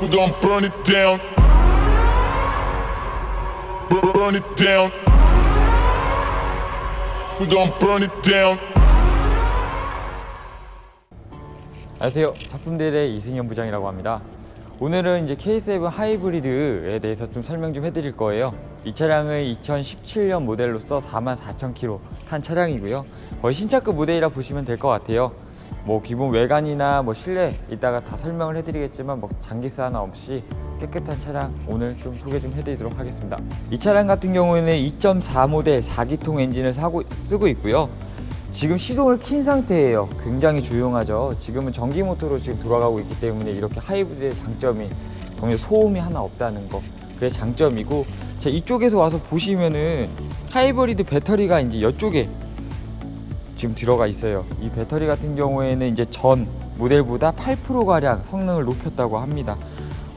We're gonna burn it down. Bur- Burn it down. We're gonna burn it down. 안녕하세요. 작품들의 이승현 부장이라고 합니다. 오늘은 이제 K7 하이브리드에 대해서 좀 설명 좀 해드릴 거예요. 이 차량은 2017년 모델로서 44,000km 탄 차량이고요. 거의 신차급 모델이라 보시면 될 것 같아요. 뭐 기본 외관이나 뭐 실내 이따가 다 설명을 해드리겠지만 뭐 장기스 하나 없이 깨끗한 차량 오늘 좀 소개 좀 해드리도록 하겠습니다. 이 차량 같은 경우에는 2.4 모델 4기통 엔진을 사고 쓰고 있고요. 지금 시동을 킨 상태예요. 굉장히 조용하죠. 지금은 전기 모터로 지금 돌아가고 있기 때문에 이렇게 하이브리드의 장점이 소음이 하나 없다는 거. 그게 장점이고 자 이쪽에서 와서 보시면은 하이브리드 배터리가 이제 이쪽에 지금 들어가 있어요. 이 배터리 같은 경우에는 이제 전 모델보다 8% 가량 성능을 높였다고 합니다.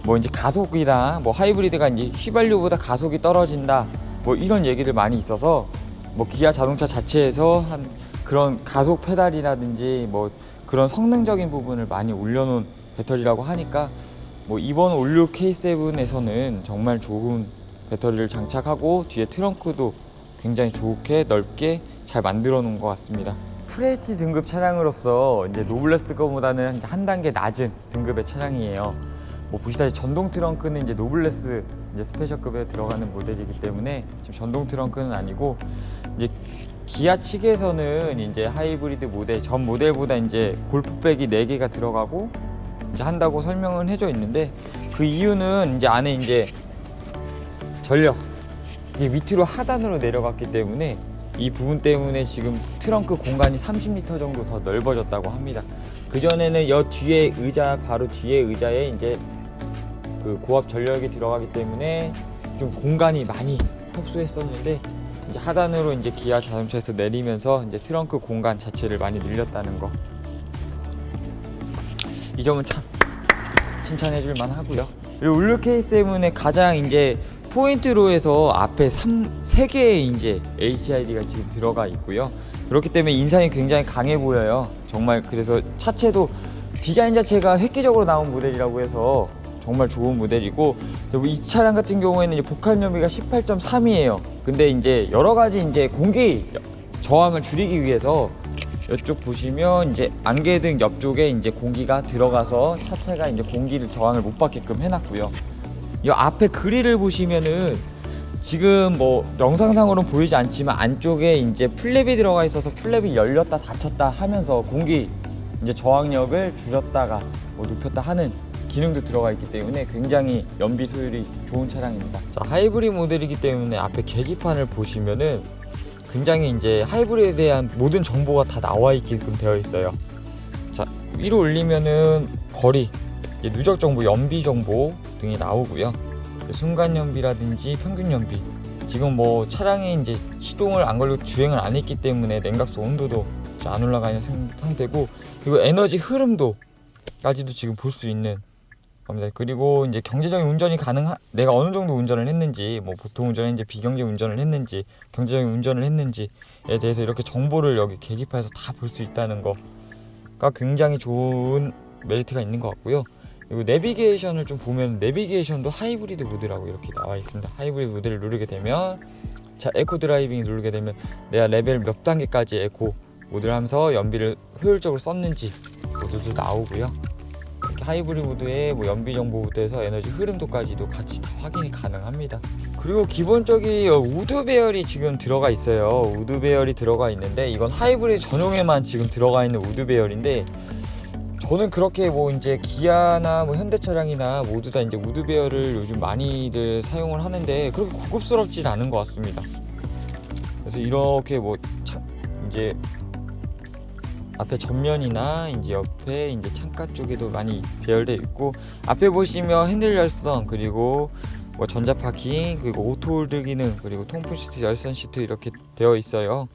뭐 이제 가속이나 뭐 하이브리드가 이제 휘발유보다 가속이 떨어진다. 뭐 이런 얘기들 많이 있어서 뭐 기아 자동차 자체에서 한 그런 가속 페달이라든지 뭐 그런 성능적인 부분을 많이 올려놓은 배터리라고 하니까 뭐 이번 올류 K7에서는 정말 좋은 배터리를 장착하고 뒤에 트렁크도 굉장히 좋게 넓게 잘 만들어 놓은 것 같습니다. 프레치 등급 차량으로서 이제 노블레스 거보다는 한 단계 낮은 등급의 차량이에요. 뭐 보시다시피 전동 트렁크는 이제 노블레스 이제 스페셜급에 들어가는 모델이기 때문에 지금 전동 트렁크는 아니고 이제 기아 측에서는 이제 하이브리드 모델 전 모델보다 이제 골프백이 4개가 들어가고 이제 한다고 설명을 해줘 있는데 그 이유는 이제 안에 이제 전력 이게 밑으로 하단으로 내려갔기 때문에 이 부분 때문에 지금 트렁크 공간이 30m 정도 더 넓어졌다고 합니다. 그 전에는 여 뒤에 의자 바로 뒤에 의자에 이제 그 고압 전력이 들어가기 때문에 좀 공간이 많이 흡수했었는데 이제 하단으로 이제 기아 자동차에서 내리면서 이제 트렁크 공간 자체를 많이 늘렸다는 거. 이 점은 참 칭찬해 줄 만하고요. 그리고 울루 K7의 가장 이제 포인트로 해서 앞에 3, 3개의 이제 HID가 지금 들어가 있고요. 그렇기 때문에 인상이 굉장히 강해 보여요. 정말 그래서 차체도 디자인 자체가 획기적으로 나온 모델이라고 해서 정말 좋은 모델이고 이 차량 같은 경우에는 복합 연비가 18.3이에요. 근데 이제 여러 가지 이제 공기 저항을 줄이기 위해서 이쪽 보시면 이제 안개등 옆쪽에 이제 공기가 들어가서 차체가 이제 공기를 저항을 못 받게끔 해놨고요. 이 앞에 그릴을 보시면은 지금 뭐 영상상으로는 보이지 않지만 안쪽에 이제 플랩이 들어가 있어서 플랩이 열렸다 닫혔다 하면서 공기 이제 저항력을 줄였다가 뭐 높였다 하는 기능도 들어가 있기 때문에 굉장히 연비 소율이 좋은 차량입니다. 자, 하이브리드 모델이기 때문에 앞에 계기판을 보시면은 굉장히 이제 하이브리드에 대한 모든 정보가 다 나와 있게끔 되어 있어요. 자, 위로 올리면은 거리, 누적 정보, 연비 정보 등이 나오고요. 순간 연비라든지 평균 연비. 지금 뭐 차량이 이제 시동을 안 걸고 주행을 안 했기 때문에 냉각수 온도도 안 올라가 있는 상- 상태고 그리고 에너지 흐름도 까지도 지금 볼 수 있는 겁니다. 그리고 이제 경제적인 운전이 가능한 내가 어느 정도 운전을 했는지 뭐 보통 운전했는지 비경제 운전을 했는지 경제적인 운전을 했는지에 대해서 이렇게 정보를 여기 계기판에서 다 볼 수 있다는 거가 굉장히 좋은 메리트가 있는 것 같고요. 그리고 내비게이션을 좀 보면 내비게이션도 하이브리드 모드라고 이렇게 나와 있습니다. 하이브리드 모드를 누르게 되면 자 에코 드라이빙 누르게 되면 내가 레벨 몇 단계까지 에코 모드를 하면서 연비를 효율적으로 썼는지 모두도 나오고요. 이렇게 하이브리드 모드의 뭐 연비 정보부터 에너지 흐름도까지도 같이 다 확인이 가능합니다. 그리고 기본적인 우드 배열이 지금 들어가 있어요. 우드 배열이 들어가 있는데 이건 하이브리드 전용에만 지금 들어가 있는 우드 배열인데 저는 그렇게 뭐 이제 기아나 뭐 현대 차량이나 모두 다 이제 우드 배열을 요즘 많이들 사용을 하는데 그렇게 고급스럽진 않은 것 같습니다. 그래서 이렇게 뭐 차, 이제 앞에 전면이나 이제 옆에 이제 창가 쪽에도 많이 배열돼 있고 앞에 보시면 핸들 열선 그리고 뭐 전자 파킹 그리고 오토 홀드 기능 그리고 통풍 시트 열선 시트 이렇게 되어 있어요.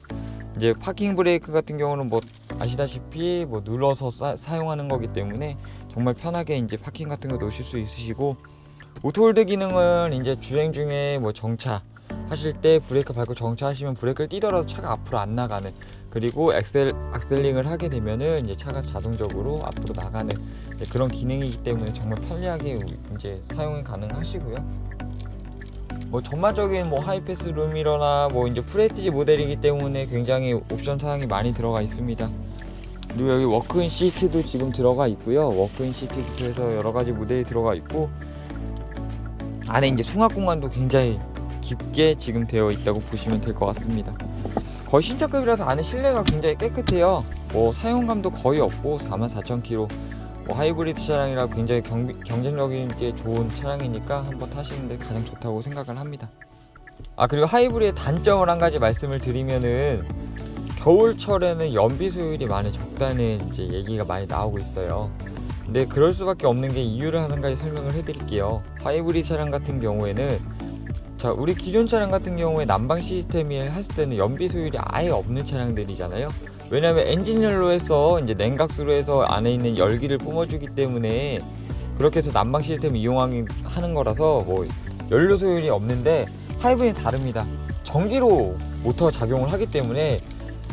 이제 파킹 브레이크 같은 경우는 뭐 아시다시피 뭐 눌러서 사, 용하는 거기 때문에 정말 편하게 이제 파킹 같은 거 놓으실 수 있으시고 오토 홀드 기능은 이제 주행 중에 뭐 정차 하실 때 브레이크 밟고 정차하시면 브레이크를 띄더라도 차가 앞으로 안 나가는 그리고 엑셀 악셀링을 하게 되면은 이제 차가 자동적으로 앞으로 나가는 그런 기능이기 때문에 정말 편리하게 이제 사용이 가능하시고요. 뭐 전반적인 뭐 하이패스 룸미러나 뭐 이제 프레스티지 모델이기 때문에 굉장히 옵션 사항이 많이 들어가 있습니다. 그리고 여기 워크인 시트도 지금 들어가 있고요. 워크인 시트부터 해서 여러 가지 모델이 들어가 있고 안에 이제 수납 공간도 굉장히 깊게 지금 되어 있다고 보시면 될 것 같습니다. 거의 신차급이라서 안에 실내가 굉장히 깨끗해요. 뭐 사용감도 거의 없고 44,000km 뭐 하이브리드 차량이라 굉장히 경, 경쟁력이 게 좋은 차량이니까 한번 타시는데 가장 좋다고 생각을 합니다. 아 그리고 하이브리드 단점을 한 가지 말씀을 드리면은 겨울철에는 연비 소율이 많이 적다는 이제 얘기가 많이 나오고 있어요. 근데 그럴 수밖에 없는 게 이유를 한 가지 설명을 해드릴게요. 하이브리드 차량 같은 경우에는 자 우리 기존 차량 같은 경우에 난방 시스템이 했을 때는 연비 소율이 아예 없는 차량들이잖아요. 왜냐하면 엔진 연료에서 이제 냉각수로 해서 안에 있는 열기를 뿜어주기 때문에 그렇게 해서 난방 시스템을 이용하는 하는 거라서 뭐 연료 소율이 없는데 하이브리드는 다릅니다. 전기로 모터 작용을 하기 때문에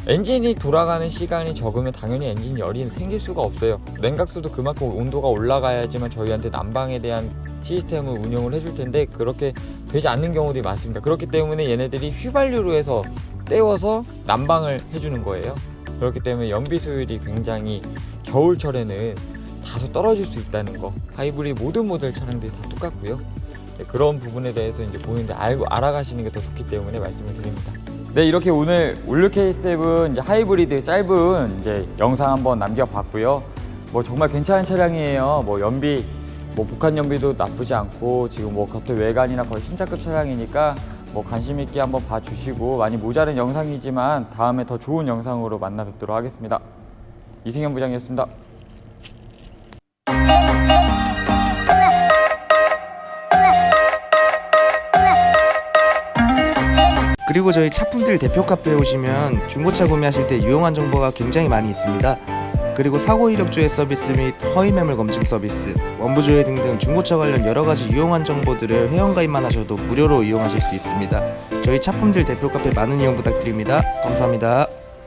엔진이 돌아가는 시간이 적으면 당연히 엔진 열이 생길 수가 없어요. 냉각수도 그만큼 온도가 올라가야지만 저희한테 난방에 대한 시스템을 운영을 해줄 텐데 그렇게 되지 않는 경우들이 많습니다. 그렇기 때문에 얘네들이 휘발유로 해서 때워서 난방을 해주는 거예요. 그렇기 때문에 연비 소율이 굉장히 겨울철에는 다소 떨어질 수 있다는 거. 하이브리드 모든 모델 차량들이 다 똑같고요. 네, 그런 부분에 대해서 이제 보이는데 알고 알아가시는 게 더 좋기 때문에 말씀을 드립니다. 네 이렇게 오늘 올류 K7 이제 하이브리드 짧은 이제 영상 한번 남겨봤고요. 뭐 정말 괜찮은 차량이에요. 뭐 연비 뭐 북한 연비도 나쁘지 않고 지금 뭐 겉에 외관이나 거의 신차급 차량이니까 뭐 관심 있게 한번 봐주시고 많이 모자른 영상이지만 다음에 더 좋은 영상으로 만나 뵙도록 하겠습니다. 이승현 부장이었습니다. 그리고 저희 차품들 대표 카페에 오시면 중고차 구매하실 때 유용한 정보가 굉장히 많이 있습니다. 그리고 사고 이력 조회 서비스 및 허위 매물 검증 서비스, 원부 조회 등등 중고차 관련 여러 가지 유용한 정보들을 회원 가입만 하셔도 무료로 이용하실 수 있습니다. 저희 차품들 대표 카페 많은 이용 부탁드립니다. 감사합니다.